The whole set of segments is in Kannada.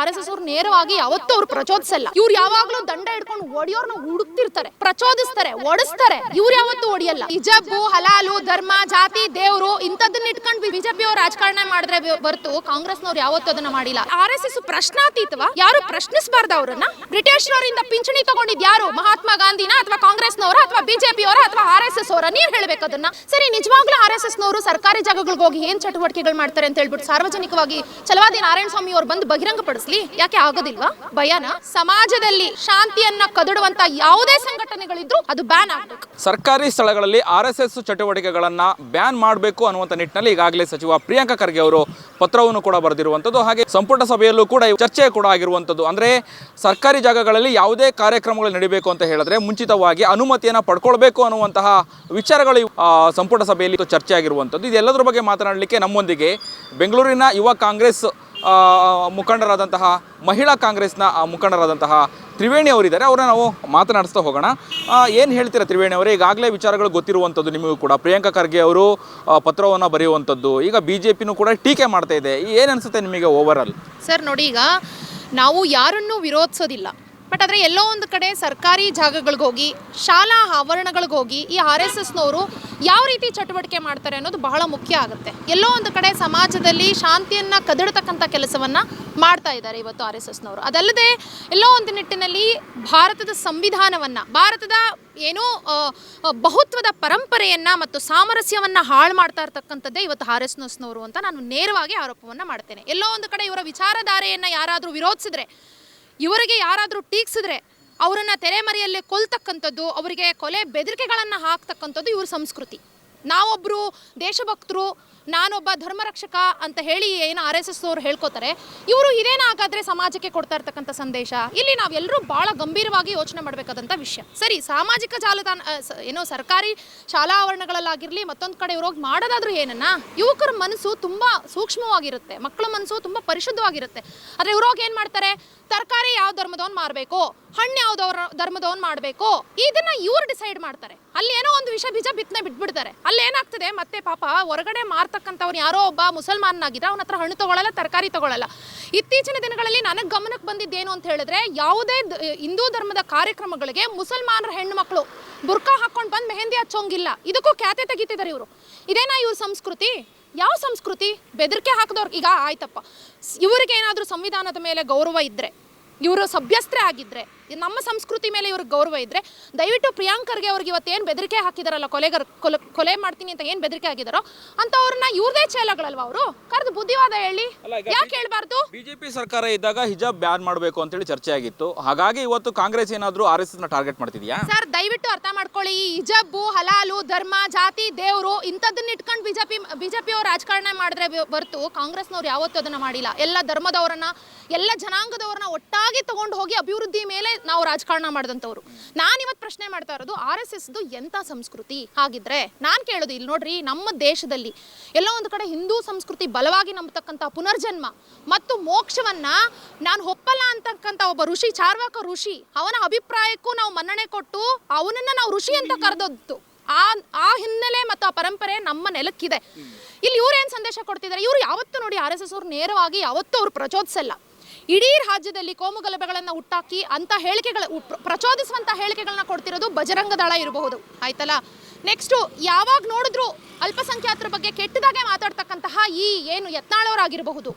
ಆರ್ ಎಸ್ ಎಸ್ ಅವ್ರು ನೇರವಾಗಿ ಯಾವತ್ತೂ ಅವ್ರು ಪ್ರಚೋದಿಸಲ್ಲ. ಇವ್ರು ಯಾವಾಗ್ಲೂ ದಂಡ ಹಿಡ್ಕೊಂಡು ಒಡಿಯೋರ್ನ ಹುಡುಕ್ತಿರ್ತಾರೆ. ಪ್ರಚೋದಿಸ್ತಾರೆ ಒಡಿಸ್ತಾರೆ ಇವ್ರು ಯಾವತ್ತೂ ಒಡಿಯಲ್ಲ ಹಿಜಬ್ಬು ಹಲಾಲು, ಧರ್ಮ, ಜಾತಿ, ದೇವ್ರು ಇಂಥದ್ದನ್ನ ಇಟ್ಕೊಂಡು ಬಿಜೆಪಿ ಅವ್ರು ರಾಜಕಾರಣ ಮಾಡಿದ್ರೆ ಬರ್ತು. ಕಾಂಗ್ರೆಸ್ನವ್ರು ಯಾವತ್ತೂ ಅದನ್ನ ಮಾಡಿಲ್ಲ. ಆರ್ ಎಸ್ ಎಸ್ ಪ್ರಶ್ನಾತೀತವ? ಯಾರು ಪ್ರಶ್ನಿಸಬಾರ್ದ ಅವ್ರನ್ನ? ಬ್ರಿಟಿಷರವರಿಂದ ಪಿಂಚಣಿ ತಗೊಂಡಿದ್ ಯಾರು? ಮಹಾತ್ಮ ಗಾಂಧಿನ ಅಥವಾ ಕಾಂಗ್ರೆಸ್ನವರ ಅಥವಾ ಬಿಜೆಪಿ ಅವರ ಅಥವಾ ಆರ್ ಎಸ್ ಎಸ್ ಅವರ, ನೀವ್ ಹೇಳಬೇಕು ಅದನ್ನ. ಸರಿ, ನಿಜವಾಗ್ಲೂ ಆರ್ ಎಸ್ ಎಸ್ ನವರು ಸರ್ಕಾರಿ ಜಾಗಗಳಿಗೆ ಹೋಗಿ ಏನ್ ಚಟುವಟಿಕೆಗಳು ಮಾಡ್ತಾರೆ ಅಂತ ಹೇಳ್ಬಿಟ್ಟು ಸಾರ್ವಜನಿಕವಾಗಿ ಚಲವಾದಿ ನಾರಾಯಣ ಸ್ವಾಮಿ ಅವ್ರು ಬಂದು ಬಹಿರಂಗ ಪಡಿಸ್ಲಿ ಯಾಕೆ ಆಗೋದಿಲ್ವಾ? ಭಯನ? ಸಮಾಜದಲ್ಲಿ ಶಾಂತಿಯನ್ನ ಕದಡುವಂತ ಯಾವುದೇ ಸಂಘಟನೆಗಳಿದ್ರು ಅದು ಬ್ಯಾನ್ ಆಗ್ಬೇಕು. ಸರ್ಕಾರಿ ಸ್ಥಳಗಳಲ್ಲಿ ಆರ್ ಎಸ್ ಎಸ್ ಚಟುವಟಿಕೆಗಳನ್ನ ಬ್ಯಾನ್ ಮಾಡಬೇಕು ಅನ್ನುವಂಥ ನಿಟ್ಟಿನಲ್ಲಿ ಈಗಾಗಲೇ ಸಚಿವ ಪ್ರಿಯಾಂಕ ಖರ್ಗೆ ಅವರು ಪತ್ರವನ್ನು ಕೂಡ ಬರೆದಿರುವಂಥದ್ದು, ಹಾಗೆ ಸಂಪುಟ ಸಭೆಯಲ್ಲೂ ಕೂಡ ಚರ್ಚೆ ಕೂಡ ಆಗಿರುವಂಥದ್ದು. ಅಂದ್ರೆ ಸರ್ಕಾರಿ ಜಾಗಗಳಲ್ಲಿ ಯಾವುದೇ ಕಾರ್ಯಕ್ರಮಗಳು ನಡೀಬೇಕು ಅಂತ ಹೇಳಿದ್ರೆ ಮುಂಚಿತವಾಗಿ ಅನುಮತಿಯನ್ನು ಪಡ್ಕೊಳ್ಬೇಕು ಅನ್ನುವಂತಹ ವಿಚಾರಗಳು ಸಂಪುಟ ಸಭೆಯಲ್ಲಿ ಚರ್ಚೆ ಆಗಿರುವಂಥದ್ದು ಇದೆಲ್ಲದರ ಬಗ್ಗೆ ಮಾತನಾಡಲಿಕ್ಕೆ ನಮ್ಮೊಂದಿಗೆ ಬೆಂಗಳೂರಿನ ಯುವ ಕಾಂಗ್ರೆಸ್ ಮುಖಂಡರಾದಂತಹ, ಮಹಿಳಾ ಕಾಂಗ್ರೆಸ್ನ ಮುಖಂಡರಾದಂತಹ ತ್ರಿವೇಣಿ ಅವರಿದ್ದಾರೆ. ಅವರನ್ನ ನಾವು ಮಾತನಾಡಿಸ್ತಾ ಹೋಗೋಣ. ಏನು ಹೇಳ್ತೀರಾ ತ್ರಿವೇಣಿ ಅವರೇ? ಈಗಾಗಲೇ ವಿಚಾರಗಳು ಗೊತ್ತಿರುವಂಥದ್ದು ನಿಮಗೂ ಕೂಡ. ಪ್ರಿಯಾಂಕಾ ಖರ್ಗೆ ಅವರು ಪತ್ರವನ್ನು ಬರೆಯುವಂಥದ್ದು. ಈಗ ಬಿ ಜೆ ಪಿನೂ ಕೂಡ ಟೀಕೆ ಮಾಡ್ತಾ ಇದೆ. ಏನು ಅನಿಸುತ್ತೆ ನಿಮಗೆ ಓವರಾಲ್ ಸರ್, ನೋಡಿ ಈಗ ನಾವು ಯಾರನ್ನೂ ವಿರೋಧಿಸೋದಿಲ್ಲ. ಬಟ್ ಆದರೆ ಎಲ್ಲೋ ಒಂದು ಕಡೆ ಸರ್ಕಾರಿ ಜಾಗಗಳಿಗೆ ಹೋಗಿ, ಶಾಲಾ ಆವರಣಗಳಿಗೆ ಹೋಗಿ ಈ ಆರ್ ಎಸ್ ಎಸ್ನವರು ಯಾವ ರೀತಿ ಚಟುವಟಿಕೆ ಮಾಡ್ತಾರೆ ಅನ್ನೋದು ಬಹಳ ಮುಖ್ಯ ಆಗುತ್ತೆ. ಎಲ್ಲೋ ಒಂದು ಕಡೆ ಸಮಾಜದಲ್ಲಿ ಶಾಂತಿಯನ್ನು ಕದಡತಕ್ಕಂಥ ಕೆಲಸವನ್ನು ಮಾಡ್ತಾ ಇದ್ದಾರೆ ಇವತ್ತು ಆರ್ ಎಸ್ ಎಸ್ನವರು. ಅದಲ್ಲದೆ ಎಲ್ಲೋ ಒಂದು ನಿಟ್ಟಿನಲ್ಲಿ ಭಾರತದ ಸಂವಿಧಾನವನ್ನು, ಭಾರತದ ಏನೋ ಬಹುತ್ವದ ಪರಂಪರೆಯನ್ನು ಮತ್ತು ಸಾಮರಸ್ಯವನ್ನು ಹಾಳು ಮಾಡ್ತಾ ಇರ್ತಕ್ಕಂಥದ್ದೇ ಇವತ್ತು ಆರ್ ಎಸ್ ಎಸ್ನವರು ಅಂತ ನಾನು ನೇರವಾಗಿ ಆರೋಪವನ್ನು ಮಾಡ್ತೇನೆ. ಎಲ್ಲೋ ಒಂದು ಕಡೆ ಇವರ ವಿಚಾರಧಾರೆಯನ್ನು ಯಾರಾದರೂ ವಿರೋಧಿಸಿದ್ರೆ ಇವರಿಗೆ ಯಾರಾದರೂ ಟೀಕ್ಸಿದ್ರೆ ಅವರನ್ನು ತೆರೆಮರೆಯಲ್ಲೇ ಕೊಲ್ತಕ್ಕಂಥದ್ದು, ಅವರಿಗೆ ಕೊಲೆ ಬೆದರಿಕೆಗಳನ್ನು ಹಾಕ್ತಕ್ಕಂಥದ್ದು ಇವ್ರ ಸಂಸ್ಕೃತಿ. ನಾವೊಬ್ಬರು ದೇಶಭಕ್ತರು, ನಾನೊಬ್ಬ ಧರ್ಮರಕ್ಷಕ ಅಂತ ಹೇಳಿ ಏನು ಆರ್ ಎಸ್ ಎಸ್ ಅವರು ಹೇಳ್ಕೋತಾರೆ, ಇವರು ಇದೇನಾಗಾದ್ರೆ ಸಮಾಜಕ್ಕೆ ಕೊಡ್ತಾ ಇರ್ತಕ್ಕಂಥ ಸಂದೇಶ? ಇಲ್ಲಿ ನಾವೆಲ್ಲರೂ ಭಾಳ ಗಂಭೀರವಾಗಿ ಯೋಚನೆ ಮಾಡಬೇಕಾದಂಥ ವಿಷಯ. ಸರಿ, ಸಾಮಾಜಿಕ ಜಾಲತಾಣ ಏನೋ ಸರ್ಕಾರಿ ಶಾಲಾ ಆವರಣಗಳಲ್ಲಾಗಿರಲಿ, ಮತ್ತೊಂದು ಕಡೆ ಇವ್ರು ಹೋಗಿ ಮಾಡೋದಾದ್ರೂ ಏನನ್ನ? ಯುವಕರ ಮನಸ್ಸು ತುಂಬ ಸೂಕ್ಷ್ಮವಾಗಿರುತ್ತೆ, ಮಕ್ಕಳ ಮನಸ್ಸು ತುಂಬ ಪರಿಶುದ್ಧವಾಗಿರುತ್ತೆ. ಆದರೆ ಇವ್ರು ಹೋಗಿ ಏನು ಮಾಡ್ತಾರೆ? ತರಕಾರಿ ಯಾವ ಧರ್ಮದವನ್ ಮಾರಬೇಕು? ಹಣ್ಣು ಯಾವ್ದವ್ರ ಧರ್ಮದವನ್ ಮಾಡಬೇಕು? ಇದನ್ನ ಇವ್ರು ಡಿಸೈಡ್ ಮಾಡ್ತಾರೆ. ಅಲ್ಲಿ ಏನೋ ಒಂದು ವಿಷ ಬೀಜ ಬಿತ್ತನೆ ಬಿಟ್ಬಿಡ್ತಾರೆ. ಅಲ್ಲಿ ಏನಾಗ್ತದೆ? ಮತ್ತೆ ಪಾಪ ಹೊರಗಡೆ ಮಾರ್ತಕ್ಕಂಥವ್ರು ಯಾರೋ ಒಬ್ಬ ಮುಸಲ್ಮಾನನಾಗಿದ್ರೆ ಅವನ ಹತ್ರ ಹಣ್ಣು ತಗೊಳ್ಳಲ್ಲ ತರಕಾರಿ ತಗೊಳ್ಳಲ್ಲ ಇತ್ತೀಚಿನ ದಿನಗಳಲ್ಲಿ ನನಗೆ ಗಮನಕ್ಕೆ ಬಂದಿದ್ದೇನು ಅಂತ ಹೇಳಿದ್ರೆ, ಯಾವುದೇ ಹಿಂದೂ ಧರ್ಮದ ಕಾರ್ಯಕ್ರಮಗಳಿಗೆ ಮುಸಲ್ಮಾನರ ಹೆಣ್ಣು ಮಕ್ಕಳು ಬುರ್ಕಾ ಹಾಕೊಂಡು ಬಂದು ಮೆಹಂದಿ ಹಚ್ಚೋಂಗಿಲ್ಲ. ಇದಕ್ಕೂ ಖ್ಯಾತೆ ತೆಗಿತಿದ್ದಾರೆ ಇವರು. ಇದೇನಾ ಇವ್ರ ಸಂಸ್ಕೃತಿ? ಯಾವ ಸಂಸ್ಕೃತಿ? ಬೆದರಿಕೆ ಹಾಕಿದವ್ರು ಈಗ ಆಯ್ತಪ್ಪ. ಇವರಿಗೇನಾದರೂ ಸಂವಿಧಾನದ ಮೇಲೆ ಗೌರವ ಇದ್ದರೆ ಇವರು ಸಭ್ಯಸ್ತ್ರೇ ಆಗಿದ್ರೆ ಈ ನಮ್ಮ ಸಂಸ್ಕೃತಿ ಮೇಲೆ ಇವ್ರಿಗೆ ಗೌರವ ಇದ್ರೆ ದಯವಿಟ್ಟು ಪ್ರಿಯಾಂಕರ್ಗೆ ಅವ್ರಿಗೆ ಏನು ಬೆದರಿಕೆ ಹಾಕಿದಾರಲ್ಲ ಕೊಲೆಗರ್ ಕೊಲೆ ಕೊಲೆ ಮಾಡ್ತೀನಿ ಅಂತ ಏನು ಬೆದರಿಕೆ ಹಾಕಿದಾರೋ ಅಂಥವ್ರನ್ನ ಇವ್ರದೇ ಚೇಲಗಳಲ್ವಾ ಅವರು? ಕರೆದು ಬುದ್ಧಿವಾದ ಹೇಳಿ. ಯಾಕೆ ಹೇಳ್ಬಾರ್ದು? ಬಿಜೆಪಿ ಸರ್ಕಾರ ಇದ್ದಾಗ ಹಿಜಾಬ್ ಬ್ಯಾನ್ ಮಾಡಬೇಕು ಅಂತೇಳಿ ಚರ್ಚೆ ಆಗಿತ್ತು. ಹಾಗಾಗಿ ಇವತ್ತು ಕಾಂಗ್ರೆಸ್ ಏನಾದರೂ ಆರ್ ಎಸ್ ಟಾರ್ಗೆಟ್ ಮಾಡ್ತಿದ್ಯಾ? ಸರ್ ದಯವಿಟ್ಟು ಅರ್ಥ ಮಾಡ್ಕೊಳ್ಳಿ. ಈ ಹಿಜಬ್ಬು ಹಲಾಲು ಧರ್ಮ ಜಾತಿ ದೇವರು ಇಂಥದ್ದನ್ನ ಇಟ್ಕೊಂಡು ಬಿಜೆಪಿ ಬಿಜೆಪಿ ಅವರು ರಾಜಕಾರಣ ಮಾಡಿದ್ರೆ ಬರ್ತು ಕಾಂಗ್ರೆಸ್ನವ್ರು ಯಾವತ್ತೂ ಅದನ್ನ ಮಾಡಿಲ್ಲ. ಎಲ್ಲ ಧರ್ಮದವರನ್ನ ಎಲ್ಲ ಜನಾಂಗದವ್ರನ್ನ ಒಟ್ಟಾಗಿ ತಗೊಂಡು ಹೋಗಿ ಅಭಿವೃದ್ಧಿ ಮೇಲೆ ನಾವು ರಾಜಕಾರಣ ಮಾಡಿದಂಥವ್ರು. ನಾನು ಇವತ್ತು ಪ್ರಶ್ನೆ ಮಾಡ್ತಾ ಇರೋದು, ಆರ್ ಎಸ್ ಎಸ್ದು ಎಂಥ ಸಂಸ್ಕೃತಿ? ಹಾಗಿದ್ರೆ ನಾನು ಕೇಳೋದು ಇಲ್ಲಿ ನೋಡ್ರಿ, ನಮ್ಮ ದೇಶದಲ್ಲಿ ಎಲ್ಲೋ ಒಂದು ಕಡೆ ಹಿಂದೂ ಸಂಸ್ಕೃತಿ ಬಲವಾಗಿ ನಂಬತಕ್ಕಂಥ ಪುನರ್ಜನ್ಮ ಮತ್ತು ಮೋಕ್ಷವನ್ನ ನಾನು ಒಪ್ಪಲ್ಲ ಅಂತಕ್ಕಂಥ ಒಬ್ಬ ಋಷಿ, ಚಾರ್ವಾಕ ಋಷಿ, ಅವನ ಅಭಿಪ್ರಾಯಕ್ಕೂ ನಾವು ಮನ್ನಣೆ ಕೊಟ್ಟು ಅವನನ್ನು ನಾವು ಋಷಿ ಅಂತ ಕರೆದದ್ದು. ಆ ಆ ಹಿನ್ನೆಲೆ ಮತ್ತು ಆ ಪರಂಪರೆ ನಮ್ಮ ನೆಲಕ್ಕಿದೆ. ಇಲ್ಲಿ ಇವ್ರು ಏನು ಸಂದೇಶ ಕೊಡ್ತಿದ್ದಾರೆ ಇವ್ರು ಯಾವತ್ತೂ ನೋಡಿ ಆರ್ ಎಸ್ ಎಸ್ ಅವ್ರು ನೇರವಾಗಿ ಯಾವತ್ತೂ ಅವ್ರು ಪ್ರಚೋದಿಸಲ್ಲ. ಇಡೀ ರಾಜ್ಯದಲ್ಲಿ ಕೋಮುಗಲಭೆಗಳನ್ನು ಹುಟ್ಟಾಕಿ ಅಂತ ಹೇಳಿಕೆಗಳ ಪ್ರಚೋದಿಸುವಂಥ ಹೇಳಿಕೆಗಳನ್ನ ಕೊಡ್ತಿರೋದು ಬಜರಂಗ ದಳ ಇರಬಹುದು. ಆಯ್ತಲ್ಲ? ನೆಕ್ಸ್ಟು ಯಾವಾಗ ನೋಡಿದ್ರು ಅಲ್ಪಸಂಖ್ಯಾತರ ಬಗ್ಗೆ ಕೆಟ್ಟದಾಗೆ ಮಾತಾಡ್ತಕ್ಕಂತಹ ಈ ಏನು ಯತ್ನಾಳವರಾಗಿರಬಹುದು.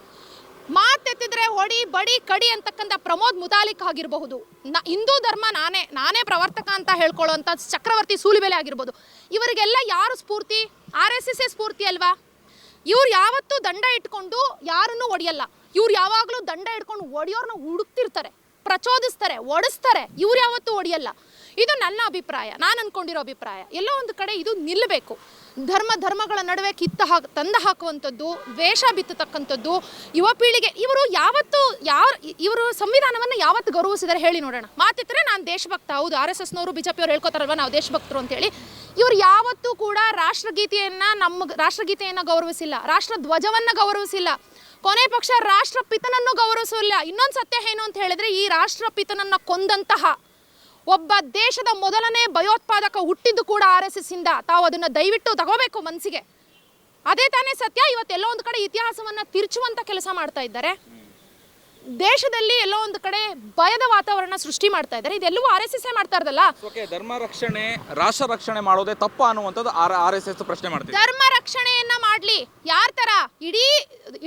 ಮಾತೆತ್ತಿದ್ರೆ ಹೊಡಿ, ಬಡಿ, ಕಡಿ ಅಂತಕ್ಕಂಥ ಪ್ರಮೋದ್ ಮುತಾಲಿಕ್ ಆಗಿರಬಹುದು. ನ ಹಿಂದೂ ಧರ್ಮ ನಾನೇ ನಾನೇ ಪ್ರವರ್ತಕ ಅಂತ ಹೇಳ್ಕೊಳ್ಳುವಂಥ ಚಕ್ರವರ್ತಿ ಸೂಲಿಬೆಲೆ ಆಗಿರ್ಬೋದು. ಇವರಿಗೆಲ್ಲ ಯಾರು ಸ್ಫೂರ್ತಿ? ಆರ್ ಎಸ್ ಎಸ್ ಸ್ಫೂರ್ತಿ ಅಲ್ವಾ? ಇವ್ರು ಯಾವತ್ತೂ ದಂಡ ಇಟ್ಕೊಂಡು ಯಾರನ್ನೂ ಒಡೆಯಲ್ಲ. ಇವ್ರು ಯಾವಾಗಲೂ ದಂಡ ಇಟ್ಕೊಂಡು ಒಡೆಯೋರ್ನ ಹುಡುಕ್ತಿರ್ತಾರೆ, ಪ್ರಚೋದಿಸ್ತಾರೆ, ಒಡಿಸ್ತಾರೆ. ಇವ್ರು ಯಾವತ್ತೂ ಒಡೆಯಲ್ಲ. ಇದು ನನ್ನ ಅಭಿಪ್ರಾಯ, ನಾನು ಅಂದ್ಕೊಂಡಿರೋ ಅಭಿಪ್ರಾಯ. ಎಲ್ಲೋ ಒಂದು ಕಡೆ ಇದು ನಿಲ್ಲಬೇಕು ಧರ್ಮ, ಧರ್ಮಗಳ ನಡುವೆ ಕಿತ್ತ ಹಾಕ್, ತಂದು ಹಾಕುವಂಥದ್ದು, ವೇಷ ಬಿತ್ತತಕ್ಕಂಥದ್ದು, ಯುವ ಪೀಳಿಗೆ ಇವರು ಯಾವತ್ತು ಯಾರು, ಇವರು ಸಂವಿಧಾನವನ್ನು ಯಾವತ್ತು ಗೌರವಿಸಿದ್ದಾರೆ ಹೇಳಿ ನೋಡೋಣ. ಮಾತಿದ್ರೆ ನಾನು ದೇಶಭಕ್ತ, ಹೌದು, ಆರ್ ಎಸ್ ಎಸ್ನವರು ಬಿ ಜೆ ಪಿಯವರು ಹೇಳ್ಕೊತಾರಲ್ವ, ನಾವು ದೇಶಭಕ್ತರು ಅಂತೇಳಿ ಇವರು ಯಾವತ್ತೂ ಕೂಡ ರಾಷ್ಟ್ರಗೀತೆಯನ್ನು ನಮ್ಮ ರಾಷ್ಟ್ರಗೀತೆಯನ್ನು ಗೌರವಿಸಿಲ್ಲ ರಾಷ್ಟ್ರ ಧ್ವಜವನ್ನು ಗೌರವಿಸಿಲ್ಲ. ಕೊನೆ ಪಕ್ಷ ರಾಷ್ಟ್ರಪಿತನನ್ನು ಗೌರವಿಸಲಿಲ್ಲ ಇನ್ನೊಂದು ಸತ್ಯ ಏನು ಅಂತ ಹೇಳಿದ್ರೆ, ಈ ರಾಷ್ಟ್ರಪಿತನನ್ನು ಕೊಂದಂತಹ ಒಬ್ಬ ದೇಶದ ಮೊದಲನೇ ಭಯೋತ್ಪಾದಕ ಹುಟ್ಟಿದ್ದು ಕೂಡ ಆರ್ ಎಸ್ ಎಸ್ ಇಂದ ತಾವು ಅದನ್ನ ದಯವಿಟ್ಟು ತಗೋಬೇಕು ಮನಸ್ಸಿಗೆ. ಅದೇ ತಾನೇ ಸತ್ಯ. ಇವತ್ತೆಲ್ಲೋ ಒಂದು ಕಡೆ ಇತಿಹಾಸವನ್ನ ತಿರುಚುವಂಥ ಕೆಲಸ ಮಾಡ್ತಾ ಇದ್ದಾರೆ. ದೇಶದಲ್ಲಿ ಎಲ್ಲೋ ಒಂದು ಕಡೆ ಭಯದ ವಾತಾವರಣ ಸೃಷ್ಟಿ ಮಾಡ್ತಾ ಇದ್ದಾರೆ. ಇದೆಲ್ಲವೂ ಆರ್ ಎಸ್ ಎಸ್ ಮಾಡ್ತಾ ಇರೋದಲ್ಲ? ಓಕೆ ಧರ್ಮ ರಕ್ಷಣೆ ರಾಷ್ಟ್ರ ರಕ್ಷಣೆ ಮಾಡೋದೇ ತಪ್ಪ ಅನ್ನುವಂಥದ್ದು ಆರ್ ಆರ್ ಎಸ್ ಎಸ್ ಪ್ರಶ್ನೆ ಮಾಡ್ತಾರೆ ಧರ್ಮ ರಕ್ಷಣೆಯನ್ನ ಮಾಡ್ಲಿ. ಯಾರ ತರ? ಇಡೀ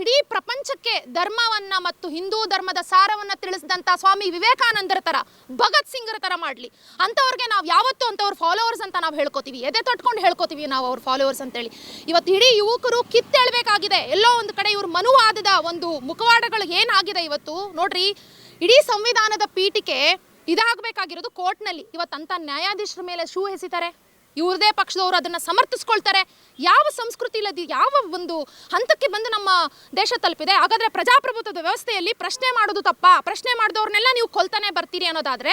ಇಡೀ ಪ್ರಪಂಚಕ್ಕೆ ಧರ್ಮವನ್ನ ಮತ್ತು ಹಿಂದೂ ಧರ್ಮದ ಸಾರವನ್ನ ತಿಳಿಸಿದಂತ ಸ್ವಾಮಿ ವಿವೇಕಾನಂದರ ತರ ಭಗತ್ ಸಿಂಗ್ರ ತರ ಮಾಡ್ಲಿ. ಅಂತವ್ರಿಗೆ ನಾವು ಯಾವತ್ತೂ ಅಂತವ್ರ ಫಾಲೋವರ್ಸ್ ಅಂತ ನಾವು ಹೇಳ್ಕೊತೀವಿ. ಎದೆ ತೊಟ್ಕೊಂಡು ಹೇಳ್ಕೊತೀವಿ ನಾವು ಅವ್ರ ಫಾಲೋವರ್ಸ್ ಅಂತೇಳಿ. ಇವತ್ತು ಇಡೀ ಯುವಕರು ಕಿತ್ತೇಳ್ಬೇಕಾಗಿದೆ. ಎಲ್ಲೋ ಒಂದು ಕಡೆ ಇವ್ರ ಮನುವಾದದ ಒಂದು ಮುಖವಾಡಗಳು ಏನಾಗಿದೆ ಇವತ್ತು? ನೋಡ್ರಿ, ಇಡೀ ಸಂವಿಧಾನದ ಪೀಠಿಕೆ ಇದಾಗಬೇಕಾಗಿರೋದು ಕೋರ್ಟ್ನಲ್ಲಿ. ಇವತ್ತಂತ ನ್ಯಾಯಾಧೀಶರ ಮೇಲೆ ಶೂ ಎಸಿತಾರೆ. ಇವ್ರದೇ ಪಕ್ಷದವರು ಅದನ್ನ ಸಮರ್ಥಿಸ್ಕೊಳ್ತಾರೆ. ಯಾವ ಸಂಸ್ಕೃತಿ ಇಲ್ಲದ ಯಾವ ಒಂದು ಹಂತಕ್ಕೆ ಬಂದು ನಮ್ಮ ದೇಶ ತಲುಪಿದೆ? ಹಾಗಾದ್ರೆ ಪ್ರಜಾಪ್ರಭುತ್ವದ ವ್ಯವಸ್ಥೆಯಲ್ಲಿ ಪ್ರಶ್ನೆ ಮಾಡೋದು ತಪ್ಪಾ. ಪ್ರಶ್ನೆ ಮಾಡಿದವ್ರನ್ನೆಲ್ಲ ನೀವು ಕೊಲ್ತಾನೆ ಬರ್ತೀರಿ ಅನ್ನೋದಾದ್ರೆ,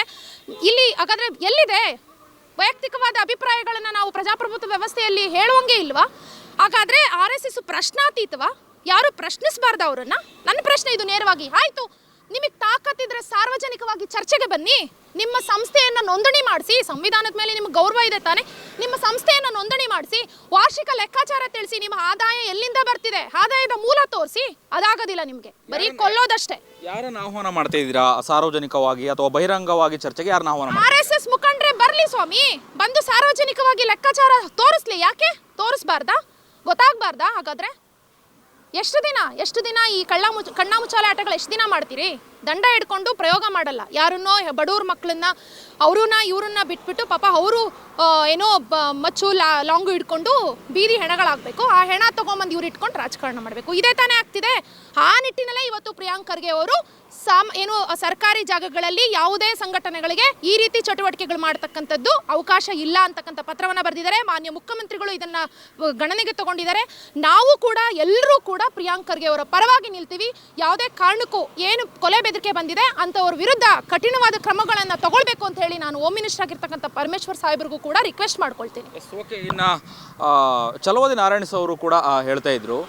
ಇಲ್ಲಿ ಹಾಗಾದ್ರೆ ಎಲ್ಲಿದೆ? ವೈಯಕ್ತಿಕವಾದ ಅಭಿಪ್ರಾಯಗಳನ್ನ ನಾವು ಪ್ರಜಾಪ್ರಭುತ್ವ ವ್ಯವಸ್ಥೆಯಲ್ಲಿ ಹೇಳುವಂಗೆ ಇಲ್ವಾ? ಹಾಗಾದ್ರೆ ಆರ್ ಎಸ್ ಎಸ್ ಪ್ರಶ್ನಾತೀತವಾ? ಯಾರು ಪ್ರಶ್ನಿಸಬಾರ್ದು ಅವರನ್ನ? ನನ್ನ ಪ್ರಶ್ನೆ ಇದು ನೇರವಾಗಿ. ಆಯ್ತು ನಿಮಗೆ ತಾಕತ್ತಿದ್ರೆ ಸಾರ್ವಜನಿಕವಾಗಿ ಚರ್ಚೆಗೆ ಬನ್ನಿ. ನಿಮ್ಮ ಸಂಸ್ಥೆಯನ್ನ ನೋಂದಣಿ ಮಾಡಿಸಿ. ಸಂವಿಧಾನದ ಮೇಲೆ ನಿಮ್ಗೆ ಗೌರವ ಇದೆ ತಾನೆ. ನಿಮ್ಮ ಸಂಸ್ಥೆಯನ್ನ ನೋಂದಣಿ ಮಾಡಿಸಿ. ವಾರ್ಷಿಕ ಲೆಕ್ಕಾಚಾರ ತಿಳಿಸಿ. ನಿಮ್ಮ ಆದಾಯ ಎಲ್ಲಿಂದ ಬರ್ತಿದೆ? ಆದಾಯದ ಮೂಲ ತೋರಿಸಿ. ಅದಾಗೋದಿಲ್ಲ ನಿಮಗೆ. ಬರೀ ಕೊಲ್ಲೋದಷ್ಟೇ. ಯಾರನ್ನ ಆಹ್ವಾನ ಮಾಡ್ತಾ ಇದ್ದೀರಾ? ಸಾರ್ವಜನಿಕವಾಗಿ ಅಥವಾ ಬಹಿರಂಗವಾಗಿ ಚರ್ಚೆಗೆ ಯಾರನ್ನ ಆಹ್ವಾನ ಆರ್ ಎಸ್ ಎಸ್ ಮುಖಂಡ್ರೆ ಬರ್ಲಿ ಸ್ವಾಮಿ. ಬಂದು ಸಾರ್ವಜನಿಕವಾಗಿ ಲೆಕ್ಕಾಚಾರ ತೋರಿಸ್ಲಿ. ಯಾಕೆ? ತೋರಿಸ್ಬಾರ್ದಾ? ಗೊತ್ತಾಗಬಾರ್ದಾ ಹಾಗಾದ್ರೆ? ಎಷ್ಟು ದಿನ ಎಷ್ಟು ದಿನ ಈ ಕಳ್ಳ ಮುಚ್ಚ ಆಟಗಳು ಎಷ್ಟು ದಿನ ಮಾಡ್ತೀರಿ? ದಂಡ ಹಿಡ್ಕೊಂಡು ಪ್ರಯೋಗ ಮಾಡಲ್ಲ. ಯಾರನ್ನೋ ಬಡವ್ರ ಮಕ್ಕಳನ್ನ ಅವ್ರನ್ನ ಇವ್ರನ್ನ ಬಿಟ್ಬಿಟ್ಟು ಪಾಪ ಅವರು ಏನೋ ಮಚ್ಚು ಲಾ, ಲಾಂಗು ಹಿಡ್ಕೊಂಡು ಬೀದಿ ಹೆಣಗಳಾಗಬೇಕು. ಆ ಹೆಣ ತೊಗೊಂಬಂದು ಇವ್ರು ಇಟ್ಕೊಂಡು ರಾಜಕಾರಣ ಮಾಡಬೇಕು. ಇದೇ ತಾನೇ ಆಗ್ತಿದೆ. ಆ ನಿಟ್ಟಿನಲ್ಲೇ ಇವತ್ತು ಪ್ರಿಯಾಂಕ್ ಖರ್ಗೆ ಅವರು ಸಾಮ್, ಏನು ಸರ್ಕಾರಿ ಜಾಗಗಳಲ್ಲಿ ಯಾವುದೇ ಸಂಘಟನೆಗಳಿಗೆ ಈ ರೀತಿ ಚಟುವಟಿಕೆಗಳು ಮಾಡ್ತಕ್ಕಂಥದ್ದು ಅವಕಾಶ ಇಲ್ಲ ಅಂತಕ್ಕಂಥ ಪತ್ರವನ್ನು ಬರೆದಿದ್ದಾರೆ. ಮಾನ್ಯ ಮುಖ್ಯಮಂತ್ರಿಗಳು ಇದನ್ನು ಗಣನೆಗೆ ತಗೊಂಡಿದ್ದಾರೆ. ನಾವು ಕೂಡ ಎಲ್ಲರೂ ಕೂಡ ಪ್ರಿಯಾಂಕ್ ಖರ್ಗೆ ಅವರ ಪರವಾಗಿ ನಿಲ್ತೀವಿ. ಯಾವುದೇ ಕಾರಣಕ್ಕೂ ಏನು ಕೊಲೆ ಬೆದರಿಕೆ ಬಂದಿದೆ, ಅಂಥವ್ರ ವಿರುದ್ಧ ಕಠಿಣವಾದ ಕ್ರಮಗಳನ್ನು ತಗೊಳ್ಬೇಕು ಅಂತ ಹೇಳಿ ನಾನು ಹೋಮ್ ಮಿನಿಸ್ಟರ್ ಆಗಿರ್ತಕ್ಕಂಥ ಪರಮೇಶ್ವರ್ ಸಾಹೇಬ್ರಿಗೂ ಕೂಡ ರಿಕ್ವೆಸ್ಟ್ ಮಾಡ್ಕೊಳ್ತೀನಿ. ಓಕೆ ಇನ್ನು ಚಲವಾದಿ ನಾರಾಯಣಸ್ ಅವರು ಕೂಡ ಹೇಳ್ತಾ ಇದ್ರು.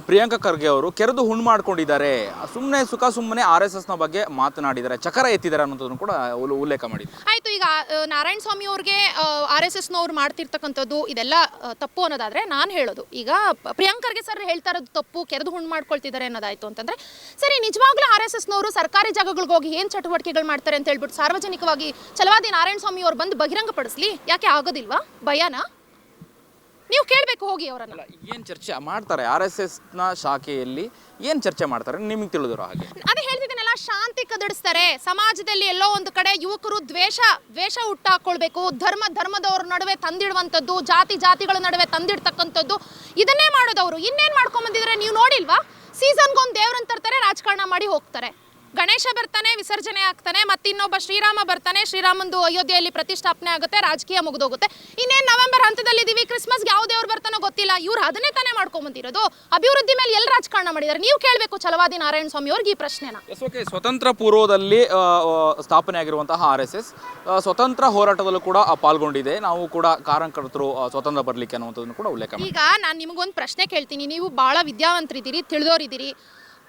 ಪ್ರಿಯಾಂಕಾ ಖರ್ಗೆ ಅವರು ಕೆರೆದು ಹುಣ್ಣು ಮಾಡ್ಕೊಂಡಿದ್ದಾರೆ. ಸುಮ್ಮನೆ ಸುಖ ಸುಮ್ಮನೆ ಆರ್ ಎಸ್ ಎಸ್ನ ಬಗ್ಗೆ ಮಾತನಾಡಿದ್ದಾರೆ. ಚಕರ ಎತ್ತಿದ್ದಾರೆ ಅನ್ನೋದನ್ನು ಕೂಡ ಉಲ್ಲು- ಉಲ್ಲೇಖ ಮಾಡಿ. ಆಯ್ತು, ಈಗ ನಾರಾಯಣ ಸ್ವಾಮಿ ಅವ್ರಿಗೆ ಆರ್ ಎಸ್ ಎಸ್ನವ್ರು ಮಾಡ್ತಿರ್ತಕ್ಕಂಥದ್ದು ಇದೆಲ್ಲ ತಪ್ಪು ಅನ್ನೋದಾದ್ರೆ ನಾನು ಹೇಳೋದು. ಈಗ ಪ್ರಿಯಾಂಕರ್ಗೆ ಸರ್ ಹೇಳ್ತಾ ಇರೋದು ತಪ್ಪು, ಕೆರೆದು ಹುಣ್ಣು ಮಾಡ್ಕೊಳ್ತಿದ್ದಾರೆ ಅನ್ನೋದಾಯ್ತು ಅಂತಂದ್ರೆ, ಸರಿ, ನಿಜವಾಗ್ಲೂ ಆರ್ ಎಸ್ ಎಸ್ನವರು ಸರ್ಕಾರಿ ಜಾಗಗಳಿಗೆ ಹೋಗಿ ಏನು ಚಟುವಟಿಕೆಗಳು ಮಾಡ್ತಾರೆ ಅಂತ ಹೇಳ್ಬಿಟ್ಟು ಸಾರ್ವಜನಿಕವಾಗಿ, ಛಲವಾದಿ ನಾರಾಯಣ ಸ್ವಾಮಿ ಅವ್ರು ಬಂದು ಬಹಿರಂಗಪಡಿಸ್ಲಿ? ಯಾಕೆ ಆಗೋದಿಲ್ವಾ? ಭಯನಾ? ನೀವು ಕೇಳಬೇಕು ಹೋಗಿ ಅವರನ್ನ. ಏನು ಚರ್ಚೆ ಮಾಡ್ತಾರೆ ಆರ್ ಎಸ್ ಎಸ್ನ ಶಾಖೆಯಲ್ಲಿ? ಏನು ಚರ್ಚೆ ಮಾಡ್ತಾರೆ? ನಿಮಗೆ ತಿಳಿದಿರೋ ಹಾಗೆ. ಅದೇ ಹೇಳ್ತಿದ್ದೀನಲ್ಲ ಶಾಂತಿ ಕದಡಿಸ್ತಾರೆ. ಸಮಾಜದಲ್ಲಿ ಎಲ್ಲೋ ಒಂದು ಕಡೆ ಯುವಕರು ದ್ವೇಷ ದ್ವೇಷ ಹುಟ್ಟಾಕೊಳ್ಬೇಕು. ಧರ್ಮ ಧರ್ಮದವ್ರ ನಡುವೆ ತಂದಿಡುವಂಥದ್ದು ಜಾತಿ ಜಾತಿಗಳ ನಡುವೆ ತಂದಿಡ್ತಕ್ಕಂಥದ್ದು ಇದನ್ನೇ ಮಾಡೋದವರು. ಇನ್ನೇನು ಮಾಡ್ಕೊಂಬಂದಿದ್ರೆ ನೀವು ನೋಡಿಲ್ವಾ? ಸೀಸನ್ಗೊಂದು ದೇವ್ರನ್ನ ತರ್ತಾರೆ ರಾಜಕಾರಣ ಮಾಡಿ ಹೋಗ್ತಾರೆ. ಗಣೇಶ ಬರ್ತಾನೆ ವಿಸರ್ಜನೆ ಆಗ್ತಾನೆ ಮತ್ತೆ ಇನ್ನೊಬ್ಬ ಶ್ರೀರಾಮ ಬರ್ತಾನೆ ಶ್ರೀರಾಮಂದು ಅಯೋಧ್ಯೆಯಲ್ಲಿ ಪ್ರತಿಷ್ಠಾಪನೆ ಆಗುತ್ತೆ ರಾಜಕೀಯ ಮುಗಿದೋಗುತ್ತೆ. ಇನ್ನೇನು ನವೆಂಬರ್ ಹಂತದಲ್ಲಿ ಇದೀವಿ ಕ್ರಿಸ್ಮಸ್ಗೆ ಯಾವ ದೇವ್ರು ಬರ್ತಾನೋ ಗೊತ್ತಿಲ್ಲ ಇವ್ರು ಅದನ್ನೇ ತಾನೇ ಮಾಡ್ಕೊಂಬಂದಿರೋದು ಅಭಿವೃದ್ಧಿ ಮೇಲೆ ಎಲ್ಲಿ ರಾಜಕಾರಣ ಮಾಡಿದ್ದಾರೆ ನೀವು ಕೇಳಬೇಕು ಛಲವಾದಿ ನಾರಾಯಣ ಸ್ವಾಮಿ ಅವ್ರಿಗೆ ಈ ಪ್ರಶ್ನೆನ. ಓಕೆ. ಸ್ವತಂತ್ರ ಪೂರ್ವದಲ್ಲಿ ಸ್ಥಾಪನೆ ಆಗಿರುವಂತಹ ಆರ್ ಎಸ್ ಎಸ್ ಸ್ವತಂತ್ರ ಹೋರಾಟದಲ್ಲೂ ಕೂಡ ಪಾಲ್ಗೊಂಡಿದೆ. ನಾವು ಕೂಡ ಕಾರಣಕರ್ತರು ಆ, ಸ್ವತಂತ್ರ ಬರಲಿಕ್ಕೆ ಅನ್ನುವಂಥದ್ದನ್ನು ಕೂಡ ಉಲ್ಲೇಖ ಈಗ ನಾನು ನಿಮಗೊಂದು ಪ್ರಶ್ನೆ ಕೇಳ್ತೀನಿ. ನೀವು ಭಾಳ ವಿದ್ಯಾವಂತರಿದ್ದೀರಿ ತಿಳಿದೋರಿದ್ದೀರಿ.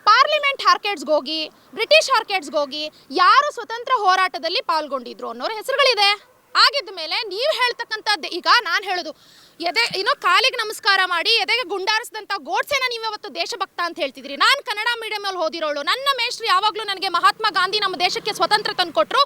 ಪಾರ್ಲಿಮೆಂಟ್ ಹಾರ್ಕೆಟ್ಸ್ಗೆ ಹೋಗಿ, ಬ್ರಿಟಿಷ್ ಹಾರ್ಕೆಟ್ಸ್ಗೆ ಹೋಗಿ ಯಾರು ಸ್ವತಂತ್ರ ಹೋರಾಟದಲ್ಲಿ ಪಾಲ್ಗೊಂಡಿದ್ರು ಅನ್ನೋರ ಹೆಸರುಗಳಿದೆ. ಆಗಿದ್ದ ಮೇಲೆ ನೀವು ಹೇಳ್ತಕ್ಕಂಥದ್ದು, ಈಗ ನಾನು ಹೇಳೋದು ಎದೆ ಏನೋ ಕಾಲಿಗೆ ನಮಸ್ಕಾರ ಮಾಡಿ, ಎದೆಗೆ ಗುಂಡಾರಿಸಿದಂಥ ಗೋಡ್ಸೆನ ನೀವು ಇವತ್ತು ದೇಶಭಕ್ತ ಅಂತ ಹೇಳ್ತಿದ್ರಿ ನಾನು ಕನ್ನಡ ಮೀಡಿಯಮಲ್ಲಿ ಓದಿರೋಳು. ನನ್ನ ಮೇಷ್ಟ್ರು ಯಾವಾಗಲೂ ನನಗೆ ಮಹಾತ್ಮ ಗಾಂಧಿ ನಮ್ಮ ದೇಶಕ್ಕೆ ಸ್ವತಂತ್ರ ತಂದುಕೊಟ್ರು.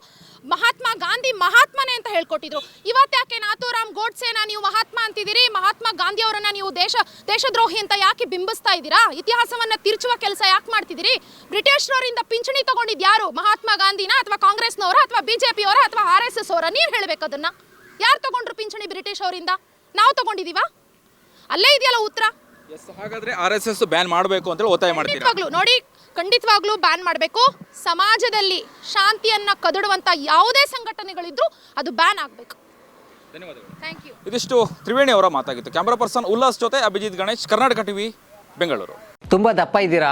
ಮಹಾತ್ಮ ಗಾಂಧಿ ಮಹಾತ್ಮನೇ ಅಂತ ಹೇಳ್ಕೊಟ್ಟಿದ್ರು. ಇವತ್ತು ಯಾಕೆ ನಾಥೂರಾಮ್ ಗೋಡ್ಸೆನ ನೀವು ಮಹಾತ್ಮ ಅಂತಿದ್ದೀರಿ? ಮಹಾತ್ಮ ಗಾಂಧಿ ಅವರನ್ನ ನೀವು ದೇಶ, ದೇಶದ್ರೋಹಿ ಅಂತ ಯಾಕೆ ಬಿಂಬಿಸ್ತಾ ಇದ್ದೀರಾ? ಇತಿಹಾಸವನ್ನ ತಿರುಚುವ ಕೆಲಸ ಯಾಕೆ ಮಾಡ್ತಿದ್ದೀರಿ? ಬ್ರಿಟಿಷರವರಿಂದ ಪಿಂಚಣಿ ತಗೊಂಡಿದ್ದು ಯಾರು? ಮಹಾತ್ಮ ಗಾಂಧಿನ ಅಥವಾ ಕಾಂಗ್ರೆಸ್ನವರ ಅಥವಾ ಬಿಜೆಪಿ ಅವರ ಅಥವಾ ಆರ್ ಎಸ್ ಎಸ್ ಅವರ? ನೀವು ಹೇಳ್ಬೇಕು ಅದನ್ನ. ಯಾರು ತಗೊಂಡ್ರು ಪಿಂಚಣಿ ಬ್ರಿಟಿಷ್ ಅವರಿಂದ ನಾವು ತಗೊಂಡಿದೀವಾ? ಅಲ್ಲೇ ಇದೆಯಲ್ಲ ಉತ್ತರ? ಎಸ್ ಹಾಗಾದ್ರೆ ಆರ್ ಎಸ್ ಎಸ್ ಬ್ಯಾನ್ ಮಾಡಬೇಕು ಅಂತ ಒತ್ತಾಯ ಮಾಡ್ತೀರಾ? ಖಂಡಿತವಾಗ್ಲೂ. ನೋಡಿ ಖಂಡಿತವಾಗ್ಲೂ ಬ್ಯಾನ್ ಮಾಡಬೇಕು. ಸಮಾಜದಲ್ಲಿ ಶಾಂತಿಯನ್ನ ಕದಡುವಂತ ಯಾವುದೇ ಸಂಘಟನೆಗಳಿದ್ರು ಅದು ಬ್ಯಾನ್ ಆಗಬೇಕು. ಧನ್ಯವಾದಗಳು. ಥ್ಯಾಂಕ್ ಯು ಇದಿಷ್ಟು ತ್ರಿವೇಣಿ ಅವರ ಮಾತಾಗಿತ್ತು. ಕ್ಯಾಮ್ರಾ ಪರ್ಸನ್ ಉಲ್ಲಾಸ್ ಜೊತೆ ಅಭಿಜಿತ್ ಗಣೇಶ್ ಕರ್ನಾಟಕ ಟಿವಿ ಬೆಂಗಳೂರು. ತುಂಬಾ ದಪ್ಪ ಇದ್ದೀರಾ?